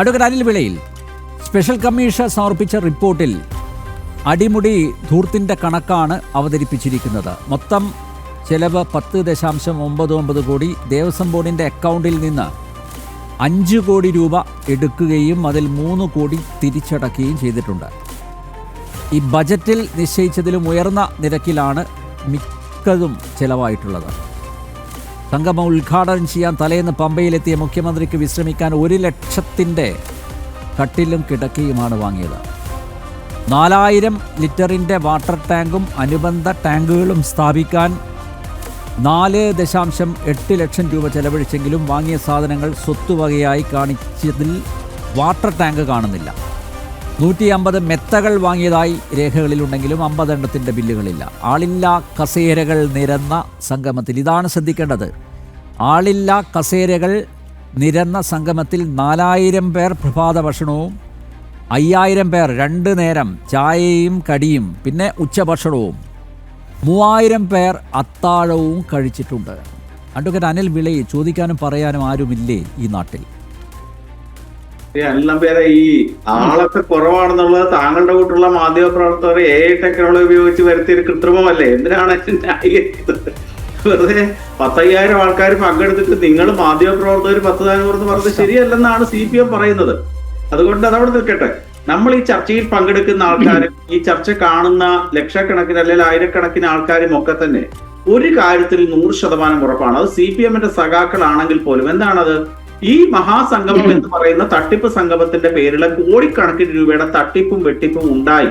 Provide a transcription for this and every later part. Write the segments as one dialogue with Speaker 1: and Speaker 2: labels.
Speaker 1: advocate Anil Vilayil special commission സമർപ്പിച്ച റിപ്പോർട്ടിൽ അടിമുടി ധൂർത്തിൻ്റെ കണക്കാണ് അവതരിപ്പിച്ചിരിക്കുന്നത് മൊത്തം ചെലവ് പത്ത് ദശാംശം ഒമ്പത് ഒമ്പത് കോടി ദേവസ്വം ബോർഡിൻ്റെ അക്കൗണ്ടിൽ നിന്ന് അഞ്ച് കോടി രൂപ എടുക്കുകയും അതിൽ മൂന്ന് കോടി തിരിച്ചടക്കുകയും ചെയ്തിട്ടുണ്ട് ഈ ബജറ്റിൽ നിശ്ചയിച്ചതിലും ഉയർന്ന നിരക്കിലാണ് മിക്കതും ചെലവായിട്ടുള്ളത് സംഗമം ഉദ്ഘാടനം ചെയ്യാൻ തലേന്ന് പമ്പയിലെത്തിയ മുഖ്യമന്ത്രിക്ക് വിശ്രമിക്കാൻ ഒരു ലക്ഷത്തിൻ്റെ കട്ടിലും കിടക്കിയുമാണ് വാങ്ങിയത് നാലായിരം ലിറ്ററിൻ്റെ വാട്ടർ ടാങ്കും അനുബന്ധ ടാങ്കുകളും സ്ഥാപിക്കാൻ നാല് ദശാംശം എട്ട് ലക്ഷം രൂപ ചെലവഴിച്ചെങ്കിലും വാങ്ങിയ സാധനങ്ങൾ സ്വത്തുവകയായി കാണിച്ചതിൽ വാട്ടർ ടാങ്ക് കാണുന്നില്ല നൂറ്റി അമ്പത് മെത്തകൾ വാങ്ങിയതായി രേഖകളിലുണ്ടെങ്കിലും അമ്പതെണ്ണത്തിൻ്റെ ബില്ലുകളില്ല ആളില്ല കസേരകൾ നിരന്ന സംഗമത്തിൽ ഇതാണ് ശ്രദ്ധിക്കേണ്ടത് ആളില്ല കസേരകൾ നിരന്ന സംഗമത്തിൽ നാലായിരം പേർ പ്രഭാത ഭക്ഷണവും അയ്യായിരം പേർ രണ്ട് നേരം ചായയും കടിയും പിന്നെ ഉച്ചഭക്ഷണവും മൂവായിരം പേർ അത്താഴവും കഴിച്ചിട്ടുണ്ട് അഡ്വക്കേറ്റ് അനിൽ വിളയി ചോദിക്കാനും പറയാനും ആരുമില്ലേ ഈ നാട്ടിൽ
Speaker 2: എല്ലാം പേരെ ഈ ആളൊക്കെ കുറവാണെന്നുള്ളത് താങ്കളുടെ കൂട്ടുള്ള മാധ്യമ പ്രവർത്തകർ എ ഐ ടെക്നോളജി ഉപയോഗിച്ച് ഒരു കൃത്രിമമല്ലേ എന്തിനാണ് വെറുതെ പത്തയ്യായിരം ആൾക്കാർ പങ്കെടുത്തിട്ട് നിങ്ങൾ മാധ്യമ പ്രവർത്തകർ പത്ത് താങ്കൂർന്ന് പറഞ്ഞത് ശരിയല്ലെന്നാണ് സി പി എം പറയുന്നത് അതുകൊണ്ട് അതവിടെ നിൽക്കട്ടെ നമ്മൾ ഈ ചർച്ചയിൽ പങ്കെടുക്കുന്ന ആൾക്കാരും ഈ ചർച്ച കാണുന്ന ലക്ഷക്കണക്കിന് അല്ലെങ്കിൽ ആയിരക്കണക്കിന് ആൾക്കാരും ഒക്കെ തന്നെ ഒരു കാര്യത്തിൽ നൂറ് ശതമാനം ഉറപ്പാണ് അത് സി പി എമ്മിന്റെ സഖാക്കളാണെങ്കിൽ പോലും എന്താണത് ഈ മഹാസംഗമം എന്ന് പറയുന്ന തട്ടിപ്പ് സംഗമത്തിന്റെ പേരിൽ കോടിക്കണക്കിന് രൂപയുടെ തട്ടിപ്പും വെട്ടിപ്പും ഉണ്ടായി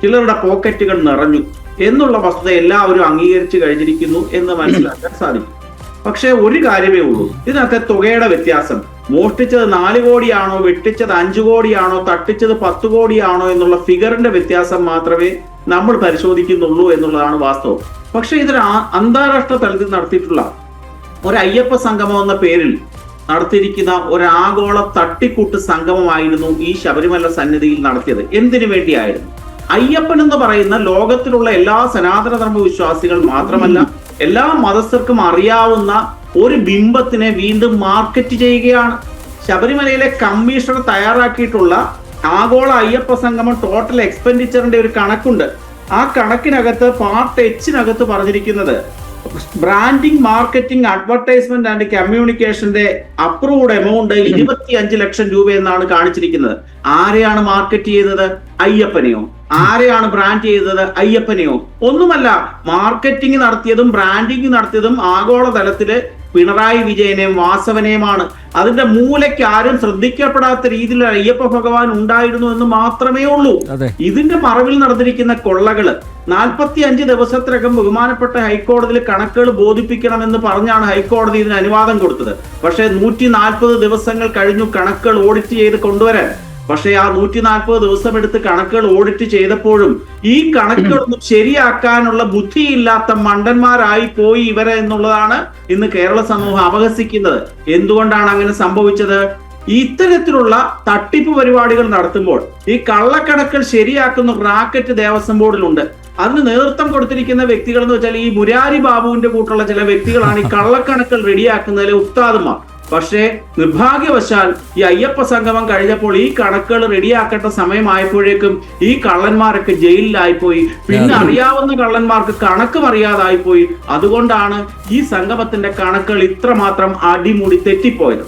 Speaker 2: ചിലരുടെ പോക്കറ്റുകൾ നിറഞ്ഞു എന്നുള്ള വസ്തുത എല്ലാവരും അംഗീകരിച്ചു കഴിഞ്ഞിരിക്കുന്നു എന്ന് മനസ്സിലാക്കാൻ സാധിക്കും പക്ഷേ ഒരു കാര്യമേ ഉള്ളൂ ഇതിനകത്തെ തുകയുടെ വ്യത്യാസം മോഷ്ടിച്ചത് നാല് കോടിയാണോ വെട്ടിച്ചത് അഞ്ചു കോടിയാണോ തട്ടിച്ചത് പത്ത് കോടിയാണോ എന്നുള്ള ഫിഗറിന്റെ വ്യത്യാസം മാത്രമേ നമ്മൾ പരിശോധിക്കുന്നുള്ളൂ എന്നുള്ളതാണ് വാസ്തവം പക്ഷേ ഇതിന് അന്താരാഷ്ട്ര തലത്തിൽ നടത്തിയിട്ടുള്ള ഒരു അയ്യപ്പ സംഗമം എന്ന പേരിൽ നടത്തിയിരിക്കുന്ന ഒരാഗോള തട്ടിക്കൂട്ട് സംഗമമായിരുന്നു ഈ ശബരിമല സന്നിധിയിൽ നടത്തിയത് എന്തിനു വേണ്ടിയായിരുന്നു അയ്യപ്പൻ എന്ന് പറയുന്ന ലോകത്തിലുള്ള എല്ലാ സനാതന ധർമ്മ വിശ്വാസികൾ മാത്രമല്ല എല്ലാ മതസ്ഥർക്കും അറിയാവുന്ന ഒരു ബിംബത്തിനെ വീണ്ടും മാർക്കറ്റ് ചെയ്യുകയാണ് ശബരിമലയിലെ കമ്മീഷണർ തയ്യാറാക്കിയിട്ടുള്ള ആഗോള അയ്യപ്പ സംഗമം ടോട്ടൽ എക്സ്പെൻഡിച്ചറിന്റെ ഒരു കണക്കുണ്ട് ആ കണക്കിനകത്ത് പാർട്ട് എച്ചിനകത്ത് പറഞ്ഞിരിക്കുന്നത് ബ്രാൻഡിംഗ് മാർക്കറ്റിംഗ് അഡ്വർടൈസ്മെന്റ് ആൻഡ് കമ്മ്യൂണിക്കേഷന്റെ അപ്രൂവ്ഡ് എമൗണ്ട് ഇരുപത്തി അഞ്ച് ലക്ഷം രൂപ എന്നാണ് കാണിച്ചിരിക്കുന്നത് ആരെയാണ് മാർക്കറ്റ് ചെയ്തത് അയ്യപ്പനെയോ ആരെയാണ് ബ്രാൻഡ് ചെയ്തത് അയ്യപ്പനെയോ ഒന്നുമല്ല മാർക്കറ്റിംഗ് നടത്തിയതും ബ്രാൻഡിംഗ് നടത്തിയതും ആഗോളതലത്തില് പിണറായി വിജയനെയും വാസവനെയുമാണ് അതിന്റെ മൂലയ്ക്ക് ആരും ശ്രദ്ധിക്കപ്പെടാത്ത രീതിയിൽ അയ്യപ്പ ഭഗവാൻ ഉണ്ടായിരുന്നു എന്ന് മാത്രമേ ഉള്ളൂ ഇതിന്റെ മറവിൽ നടന്നിരിക്കുന്ന കൊള്ളകള് നാൽപ്പത്തി അഞ്ച് ദിവസത്തിനകം ബഹുമാനപ്പെട്ട ഹൈക്കോടതിയിൽ കണക്കുകൾ ബോധിപ്പിക്കണമെന്ന് പറഞ്ഞാണ് ഹൈക്കോടതി ഇതിന് അനുവാദം കൊടുത്തത് പക്ഷേ നൂറ്റി ദിവസങ്ങൾ കഴിഞ്ഞു കണക്കുകൾ ഓഡിറ്റ് ചെയ്ത് കൊണ്ടുവരാൻ പക്ഷേ ആ നൂറ്റി നാൽപ്പത് ദിവസം എടുത്ത് കണക്കുകൾ ഓഡിറ്റ് ചെയ്തപ്പോഴും ഈ കണക്കുകളൊന്നും ശരിയാക്കാനുള്ള ബുദ്ധിയില്ലാത്ത മണ്ടന്മാരായി പോയി ഇവരെ എന്നുള്ളതാണ് ഇന്ന് കേരള സമൂഹം അപഹസിക്കുന്നത് എന്തുകൊണ്ടാണ് അങ്ങനെ സംഭവിച്ചത് ഇത്തരത്തിലുള്ള തട്ടിപ്പ് പരിപാടികൾ നടത്തുമ്പോൾ ഈ കള്ളക്കണക്കൾ ശരിയാക്കുന്ന റാക്കറ്റ് ദേവസ്വം ബോർഡിലുണ്ട് അതിന് നേതൃത്വം കൊടുത്തിരിക്കുന്ന വ്യക്തികൾ എന്ന് വെച്ചാൽ ഈ മുരാരി ബാബുവിന്റെ കൂട്ടുള്ള ചില വ്യക്തികളാണ് ഈ കള്ളക്കണക്കൾ റെഡിയാക്കുന്നതിലെ ഉത്താദമാർ പക്ഷേ നിർഭാഗ്യവശാൽ ഈ അയ്യപ്പ സംഗമം കഴിഞ്ഞപ്പോൾ ഈ കണക്കുകൾ റെഡിയാക്കേണ്ട സമയമായപ്പോഴേക്കും ഈ കള്ളന്മാരൊക്കെ ജയിലിലായിപ്പോയി പിന്നെ അറിയാവുന്ന കള്ളന്മാർക്ക് കണക്കും അറിയാതായിപ്പോയി അതുകൊണ്ടാണ് ഈ സംഗമത്തിന്റെ കണക്കുകൾ ഇത്രമാത്രം അടിമുടി തെറ്റിപ്പോയത്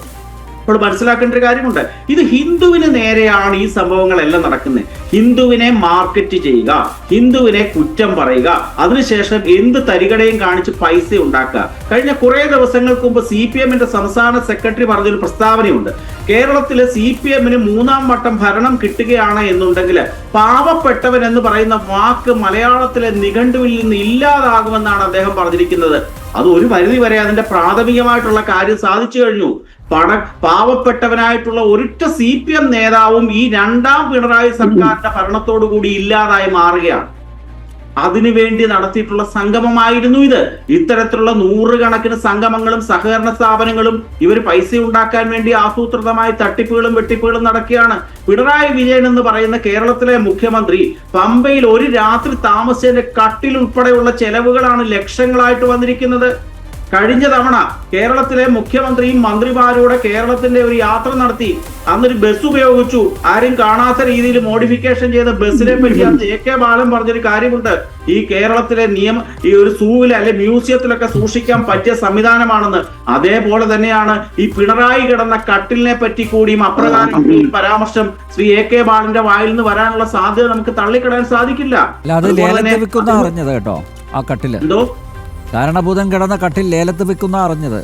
Speaker 2: ഇപ്പോൾ മനസ്സിലാക്കേണ്ട ഒരു കാര്യമുണ്ട് ഇത് ഹിന്ദുവിന് നേരെയാണ് ഈ സംഭവങ്ങളെല്ലാം നടക്കുന്നത് ഹിന്ദുവിനെ മാർക്കറ്റ് ചെയ്യുക ഹിന്ദുവിനെ കുറ്റം പറയുക അതിനുശേഷം എന്ത് തരികടയും കാണിച്ച് പൈസ ഉണ്ടാക്കുക കഴിഞ്ഞ കുറേ ദിവസങ്ങൾക്ക് മുമ്പ് സി പി എമ്മിന്റെ സംസ്ഥാന സെക്രട്ടറി പറഞ്ഞൊരു പ്രസ്താവനയുണ്ട് കേരളത്തിലെ സി പി എമ്മിന് മൂന്നാം വട്ടം ഭരണം കിട്ടുകയാണ് എന്നുണ്ടെങ്കിൽ പാവപ്പെട്ടവൻ എന്ന് പറയുന്ന വാക്ക് മലയാളത്തിലെ നിഘണ്ടുവിൽ നിന്ന് ഇല്ലാതാകുമെന്നാണ് അദ്ദേഹം പറഞ്ഞിരിക്കുന്നത് അത് ഒരു പരിധി വരെ അതിന്റെ പ്രാഥമികമായിട്ടുള്ള കാര്യം സാധിച്ചു കഴിഞ്ഞു പണ പാവപ്പെട്ടവനായിട്ടുള്ള ഒരിറ്റ സി പി എം നേതാവും ഈ രണ്ടാം പിണറായി സർക്കാരിന്റെ ഭരണത്തോടു കൂടി ഇല്ലാതായി മാറുകയാണ് അതിനുവേണ്ടി നടത്തിയിട്ടുള്ള സംഗമമായിരുന്നു ഇത് ഇത്തരത്തിലുള്ള നൂറുകണക്കിന് സംഗമങ്ങളും സഹകരണ സ്ഥാപനങ്ങളും ഇവർ പൈസ ഉണ്ടാക്കാൻ വേണ്ടി ആസൂത്രിതമായ തട്ടിപ്പുകളും വെട്ടിപ്പുകളും നടക്കുകയാണ് പിണറായി വിജയൻ എന്ന് പറയുന്ന കേരളത്തിലെ മുഖ്യമന്ത്രി പമ്പയിൽ ഒരു രാത്രി താമസിച്ചതിന്റെ കട്ടിൽ ഉൾപ്പെടെയുള്ള ചെലവുകളാണ് ലക്ഷങ്ങളായിട്ട് വന്നിരിക്കുന്നത് കഴിഞ്ഞ തവണ കേരളത്തിലെ മുഖ്യമന്ത്രിയും മന്ത്രിമാരൂടെ കേരളത്തിന്റെ ഒരു യാത്ര നടത്തി അന്നൊരു ബസ് ഉപയോഗിച്ചു ആരും കാണാത്ത രീതിയിൽ മോഡിഫിക്കേഷൻ ചെയ്ത ബസ്സിനെ പറ്റി അന്ന് എ കെ ബാലൻ പറഞ്ഞൊരു കാര്യമുണ്ട് ഈ കേരളത്തിലെ നിയമ ഈ ഒരു സൂവിൽ അല്ലെ മ്യൂസിയത്തിലൊക്കെ സൂക്ഷിക്കാൻ പറ്റിയ സംവിധാനമാണെന്ന് അതേപോലെ തന്നെയാണ് ഈ പിണറായി കിടന്ന കട്ടിലിനെ പറ്റി കൂടിയും അപ്രകാരം പരാമർശം ശ്രീ എ കെ ബാലന്റെ വായിൽ നിന്ന് വരാനുള്ള സാധ്യത നമുക്ക് തള്ളിക്കിടാൻ സാധിക്കില്ല
Speaker 1: അതുപോലെ തന്നെ കേട്ടോ ആ കട്ടില് എന്തോ കാരണഭൂതൻ കിടന്ന കട്ടിൽ ലേലത്ത് വിൽക്കുന്ന അറിഞ്ഞത്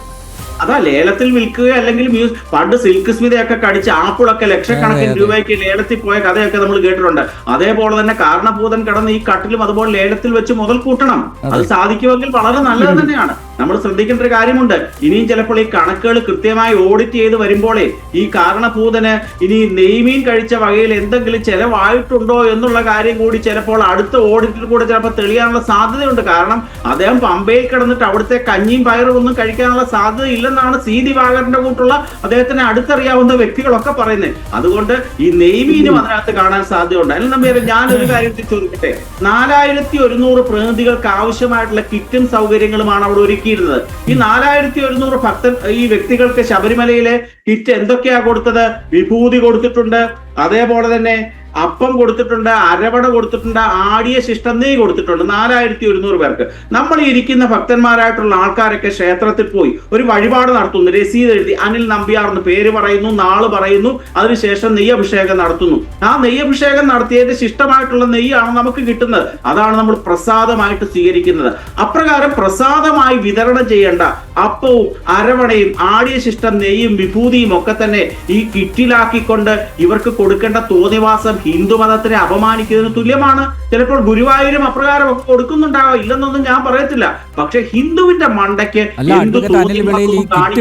Speaker 2: അതാ ലേലത്തിൽ വിൽക്കുക അല്ലെങ്കിൽ പണ്ട് സിൽക്ക് സ്മിതയൊക്കെ കടിച്ച് ആപ്പിളൊക്കെ ലക്ഷക്കണക്കിന് രൂപയ്ക്ക് ലേലത്തിൽ പോയ കഥയൊക്കെ നമ്മൾ കേട്ടിട്ടുണ്ട് അതേപോലെ തന്നെ കാരണഭൂതൻ കിടന്ന് ഈ കട്ടിലും അതുപോലെ ലേലത്തിൽ വെച്ച് മുതൽ കൂട്ടണം അത് സാധിക്കുമെങ്കിൽ വളരെ നല്ലത് തന്നെയാണ് നമ്മൾ ശ്രദ്ധിക്കേണ്ട ഒരു കാര്യമുണ്ട് ഇനിയും ചിലപ്പോൾ ഈ കണക്കുകൾ കൃത്യമായി ഓഡിറ്റ് ചെയ്ത് വരുമ്പോളേ ഈ കാരണഭൂതന് ഇനി നെയ്മീൻ കഴിച്ച വകയിൽ എന്തെങ്കിലും ചെലവായിട്ടുണ്ടോ എന്നുള്ള കാര്യം കൂടി ചിലപ്പോൾ അടുത്ത ഓഡിറ്റിൽ കൂടെ ചിലപ്പോൾ തെളിയാനുള്ള സാധ്യതയുണ്ട് കാരണം അദ്ദേഹം പമ്പയിൽ കിടന്നിട്ട് അവിടുത്തെ കഞ്ഞിയും പയറും ഒന്നും കഴിക്കാനുള്ള സാധ്യത ഇല്ലെന്നാണ് സി ദിവാകരന്റെ കൂട്ടുള്ള അദ്ദേഹത്തിന് അടുത്തറിയാവുന്ന വ്യക്തികളൊക്കെ പറയുന്നത് അതുകൊണ്ട് ഈ നെയ്മീനും അതിനകത്ത് കാണാൻ സാധ്യതയുണ്ട് അല്ലെങ്കിൽ നമ്മൾ ഞാനൊരു കാര്യത്തിൽ ചോദിക്കട്ടെ നാലായിരത്തി ഒരുന്നൂറ് പ്രതിനിധികൾക്ക് ആവശ്യമായിട്ടുള്ള കിറ്റും സൗകര്യങ്ങളുമാണ് അവിടെ ഒരുക്കി ഒരുക്കിയിരുന്നത് ഈ നാലായിരത്തി ഒരുന്നൂറ് ഭക്തൻ ഈ വ്യക്തികൾക്ക് ശബരിമലയിലെ കിറ്റ് എന്തൊക്കെയാ കൊടുത്തത് വിഭൂതി കൊടുത്തിട്ടുണ്ട് അതേപോലെ തന്നെ അപ്പം കൊടുത്തിട്ടുണ്ട് അരവട കൊടുത്തിട്ടുണ്ട് ആടിയ ശിഷ്ടന്തയും കൊടുത്തിട്ടുണ്ട് നാലായിരത്തി ഒരുന്നൂറ് പേർക്ക് നമ്മൾ ഇരിക്കുന്ന ഭക്തന്മാരായിട്ടുള്ള ആൾക്കാരൊക്കെ ക്ഷേത്രത്തിൽ പോയി ഒരു വഴിപാട് നടത്തുന്നു രസീത് എഴുതി അനിൽ നമ്പിയാർ എന്ന് പേര് പറയുന്നു നാള് പറയുന്നു അതിനുശേഷം നെയ്യഭിഷേകം നടത്തുന്നു ആ നെയ്യഭിഷേകം നടത്തിയതിന്റെ ശിഷ്ടമായിട്ടുള്ള നെയ്യാണ് നമുക്ക് കിട്ടുന്നത് അതാണ് നമ്മൾ പ്രസാദമായിട്ട് സ്വീകരിക്കുന്നത് അപ്രകാരം പ്രസാദമായി വിതരണം ചെയ്യേണ്ട അപ്പവും അരവണയും ആടിയ ശിഷ്ടം നെയ്യും വിഭൂതിയും ഒക്കെ തന്നെ ഈ കിറ്റിലാക്കിക്കൊണ്ട് ഇവർക്ക് കൊടുക്കേണ്ട തോന്നിവാസം ഹിന്ദു മതത്തിനെ അപമാനിക്കുന്നതിന് തുല്യമാണ് ചിലപ്പോൾ ഗുരുവായൂരും അപ്രകാരം ഒക്കെ കൊടുക്കുന്നുണ്ടാവുക ഇല്ലെന്നൊന്നും ഞാൻ പറയത്തില്ല പക്ഷെ ഹിന്ദുവിന്റെ മണ്ടയ്ക്ക്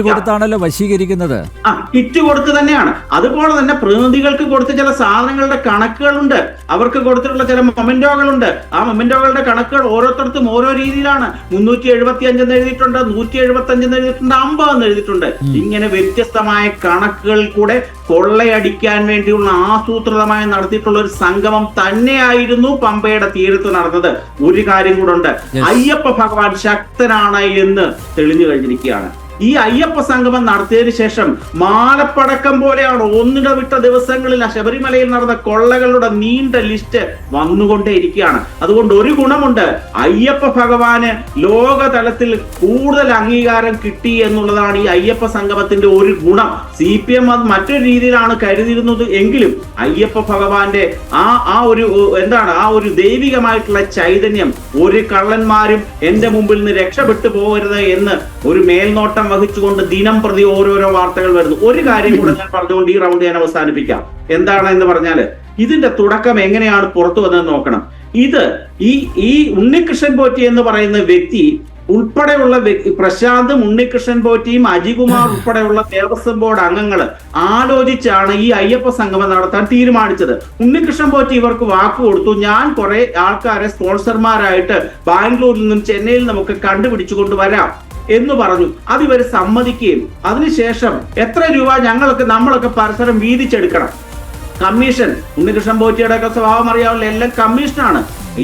Speaker 1: കൊടുത്താണല്ലോ വശീകരിക്കുന്നത്
Speaker 2: ആ കിറ്റ് കൊടുത്ത് തന്നെയാണ് അതുപോലെ തന്നെ പ്രതിനിധികൾക്ക് കൊടുത്ത ചില സാധനങ്ങളുടെ കണക്കുകളുണ്ട് അവർക്ക് കൊടുത്തിട്ടുള്ള ചില മൊമെന്റോകളുണ്ട് ആ മൊമെന്റോകളുടെ കണക്കുകൾ ഓരോരുത്തർക്കും ഓരോ രീതിയിലാണ് മുന്നൂറ്റി എഴുപത്തി എന്ന് എഴുതിയിട്ടുണ്ട് നൂറ്റി എഴുപത്തി എന്ന് എഴുതിയിട്ടുണ്ട് അമ്പത് എന്ന് എഴുതിയിട്ടുണ്ട് ഇങ്ങനെ വ്യത്യസ്തമായ കണക്കുകൾ കൂടെ കൊള്ളയടിക്കാൻ വേണ്ടിയുള്ള ആസൂത്രിതമായ നട നടത്തിയിട്ടുള്ള ഒരു സംഗമം തന്നെയായിരുന്നു പമ്പയുടെ തീരത്ത് നടന്നത് ഒരു കാര്യം കൂടെ ഉണ്ട് അയ്യപ്പ ഭഗവാൻ ശക്തനാണ് എന്ന് തെളിഞ്ഞു കഴിഞ്ഞിരിക്കുകയാണ് ഈ അയ്യപ്പ സംഗമം നടത്തിയതിനു ശേഷം മാലപ്പടക്കം പോലെയാണ് ഒന്നിടവിട്ട ദിവസങ്ങളിൽ ആ ശബരിമലയിൽ നടന്ന കൊള്ളകളുടെ നീണ്ട ലിസ്റ്റ് വന്നുകൊണ്ടേയിരിക്കുകയാണ് അതുകൊണ്ട് ഒരു ഗുണമുണ്ട് അയ്യപ്പ ഭഗവാന് ലോകതലത്തിൽ കൂടുതൽ അംഗീകാരം കിട്ടി എന്നുള്ളതാണ് ഈ അയ്യപ്പ സംഗമത്തിന്റെ ഒരു ഗുണം സി പി എം അത് മറ്റൊരു രീതിയിലാണ് കരുതിയിരുന്നത് എങ്കിലും അയ്യപ്പ ഭഗവാന്റെ ആ ആ ഒരു എന്താണ് ആ ഒരു ദൈവികമായിട്ടുള്ള ചൈതന്യം ഒരു കള്ളന്മാരും എന്റെ മുമ്പിൽ നിന്ന് രക്ഷപ്പെട്ടു പോകരുത് എന്ന് ഒരു മേൽനോട്ടം വഹിച്ചുകൊണ്ട് ദിനം പ്രതി ഓരോരോ വാർത്തകൾ വരുന്നു ഒരു കാര്യം കൂടെ ഞാൻ പറഞ്ഞുകൊണ്ട് ഈ റൗണ്ട് ഞാൻ അവസാനിപ്പിക്കാം എന്താണ് എന്ന് പറഞ്ഞാൽ ഇതിന്റെ തുടക്കം എങ്ങനെയാണ് പുറത്തു വന്നത് നോക്കണം ഇത് ഈ ഈ ഉണ്ണികൃഷ്ണൻ പോറ്റി എന്ന് പറയുന്ന വ്യക്തി ഉൾപ്പെടെയുള്ള പ്രശാന്ത് ഉണ്ണികൃഷ്ണൻ പോറ്റിയും അജികുമാർ ഉൾപ്പെടെയുള്ള ദേവസ്വം ബോർഡ് അംഗങ്ങൾ ആലോചിച്ചാണ് ഈ അയ്യപ്പ സംഗമം നടത്താൻ തീരുമാനിച്ചത് ഉണ്ണികൃഷ്ണൻ പോറ്റി ഇവർക്ക് വാക്ക് കൊടുത്തു ഞാൻ കുറെ ആൾക്കാരെ സ്പോൺസർമാരായിട്ട് ബാംഗ്ലൂരിൽ നിന്നും ചെന്നൈയിൽ നമുക്ക് കണ്ടുപിടിച്ചു കൊണ്ടുവരാം എന്ന് പറഞ്ഞു അത് ഇവർ സമ്മതിക്കുകയും അതിനുശേഷം എത്ര രൂപ ഞങ്ങൾക്ക് നമ്മളൊക്കെ പരസരം വീതിച്ചെടുക്കണം കമ്മീഷൻ ഉണ്ണികൃഷ്ണൻ പോറ്റിയുടെ ഒക്കെ സ്വഭാവം അറിയാവുന്ന എല്ലാം കമ്മീഷനാണ്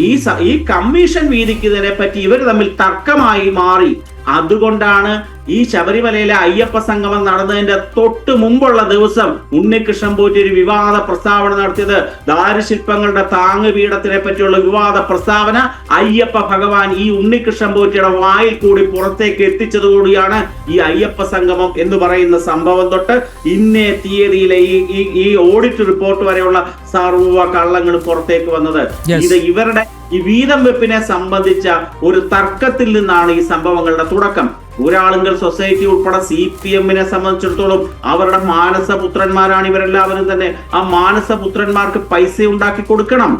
Speaker 2: ഈ ഈ കമ്മീഷൻ വീതിക്കുന്നതിനെ പറ്റി ഇവർ തമ്മിൽ തർക്കമായി മാറി അതുകൊണ്ടാണ് ഈ ശബരിമലയിലെ അയ്യപ്പ സംഗമം നടന്നതിന്റെ തൊട്ട് മുമ്പുള്ള ദിവസം ഉണ്ണികൃഷ്ണൻ പോറ്റി ഒരു വിവാദ പ്രസ്താവന നടത്തിയത് ദാരുശില്പങ്ങളുടെ താങ്ങ് പീഠത്തിനെ പറ്റിയുള്ള വിവാദ പ്രസ്താവന അയ്യപ്പ ഭഗവാൻ ഈ ഉണ്ണികൃഷ്ണൻ പോറ്റിയുടെ വായിൽ കൂടി പുറത്തേക്ക് എത്തിച്ചതുകൂടിയാണ് ഈ അയ്യപ്പ സംഗമം എന്ന് പറയുന്ന സംഭവം തൊട്ട് ഇന്നേ തീയതിയിലെ ഈ ഈ ഓഡിറ്റ് റിപ്പോർട്ട് വരെയുള്ള സർവ കള്ളങ്ങൾ പുറത്തേക്ക് വന്നത് ഇത് ഇവരുടെ ഈ വീതം വെപ്പിനെ സംബന്ധിച്ച ഒരു തർക്കത്തിൽ നിന്നാണ് ഈ സംഭവങ്ങളുടെ തുടക്കം ഒരാളുകൾ സൊസൈറ്റി ഉൾപ്പെടെ സി പി എമ്മിനെ സംബന്ധിച്ചിടത്തോളം അവരുടെ മാനസപുത്രന്മാരാണ് ഇവരെല്ലാവരും തന്നെ ആ മാനസപുത്രന്മാർക്ക് പൈസ ഉണ്ടാക്കി കൊടുക്കണം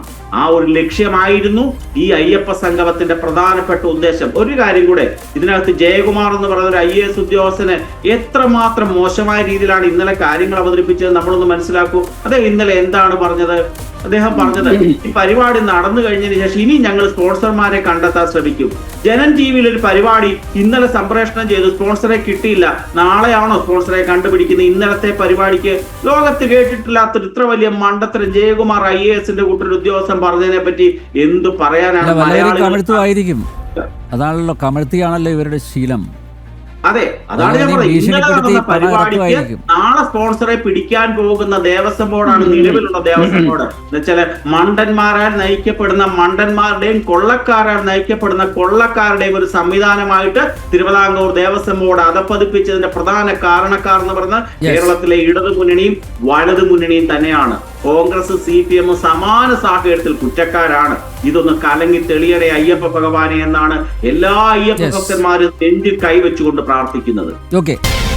Speaker 2: ആ ഒരു ലക്ഷ്യമായിരുന്നു ഈ അയ്യപ്പ സംഗമത്തിന്റെ പ്രധാനപ്പെട്ട ഉദ്ദേശം ഒരു കാര്യം കൂടെ ഇതിനകത്ത് ജയകുമാർ എന്ന് പറയുന്ന ഒരു ഐ എ എസ് ഉദ്യോഗസ്ഥന് എത്രമാത്രം മോശമായ രീതിയിലാണ് ഇന്നലെ കാര്യങ്ങൾ അവതരിപ്പിച്ചത് നമ്മളൊന്ന് മനസ്സിലാക്കൂ അതെ ഇന്നലെ എന്താണ് പറഞ്ഞത് അദ്ദേഹം പറഞ്ഞത് ഈ പരിപാടി നടന്നു കഴിഞ്ഞതിന് ശേഷം ഇനി ഞങ്ങൾ സ്പോൺസർമാരെ കണ്ടെത്താൻ ശ്രമിക്കും ജനൻ ടി വിയിൽ ഒരു പരിപാടി ഇന്നലെ സംപ്രേഷണം ചെയ്തു സ്പോൺസറെ കിട്ടിയില്ല നാളെയാണോ സ്പോൺസറെ കണ്ടുപിടിക്കുന്നത് ഇന്നലത്തെ പരിപാടിക്ക് ലോകത്ത് കേട്ടിട്ടില്ലാത്ത ഇത്ര വലിയ മണ്ടത്തരം ജയകുമാർ ഐ എ എസിന്റെ കൂട്ടൊരു ഉദ്യോഗസ്ഥൻ പറഞ്ഞതിനെ പറ്റി എന്തു പറയാനാണ്
Speaker 1: അതാണല്ലോ കമഴ്ത്തിയാണല്ലോ ഇവരുടെ ശീലം
Speaker 2: അതെ അതാണ് ഞാൻ പറയുന്നത് പരിപാടിക്ക് നാളെ സ്പോൺസറെ പിടിക്കാൻ പോകുന്ന ദേവസ്വം ബോർഡാണ് നിലവിലുള്ള ദേവസ്വം ബോർഡ് എന്നുവെച്ചാല് മണ്ടന്മാരാൽ നയിക്കപ്പെടുന്ന മണ്ടന്മാരുടെയും കൊള്ളക്കാരാൽ നയിക്കപ്പെടുന്ന കൊള്ളക്കാരുടെയും ഒരു സംവിധാനമായിട്ട് തിരുവിതാംകൂർ ദേവസ്വം ബോർഡ് അധപ്പതിപ്പിച്ചതിന്റെ പ്രധാന കാരണക്കാർ എന്ന് പറയുന്നത് കേരളത്തിലെ ഇടതു മുന്നണിയും വലതു മുന്നണിയും തന്നെയാണ് കോൺഗ്രസ് സി പി എമ്മും സമാന സാഹചര്യത്തിൽ കുറ്റക്കാരാണ് ഇതൊന്ന് കലങ്ങി തെളിയണേ അയ്യപ്പ ഭഗവാനെ എന്നാണ് എല്ലാ അയ്യപ്പ ഭക്തന്മാരും നെഞ്ചിൽ കൈവച്ചുകൊണ്ട് പ്രാർത്ഥിക്കുന്നത്
Speaker 1: ഓക്കെ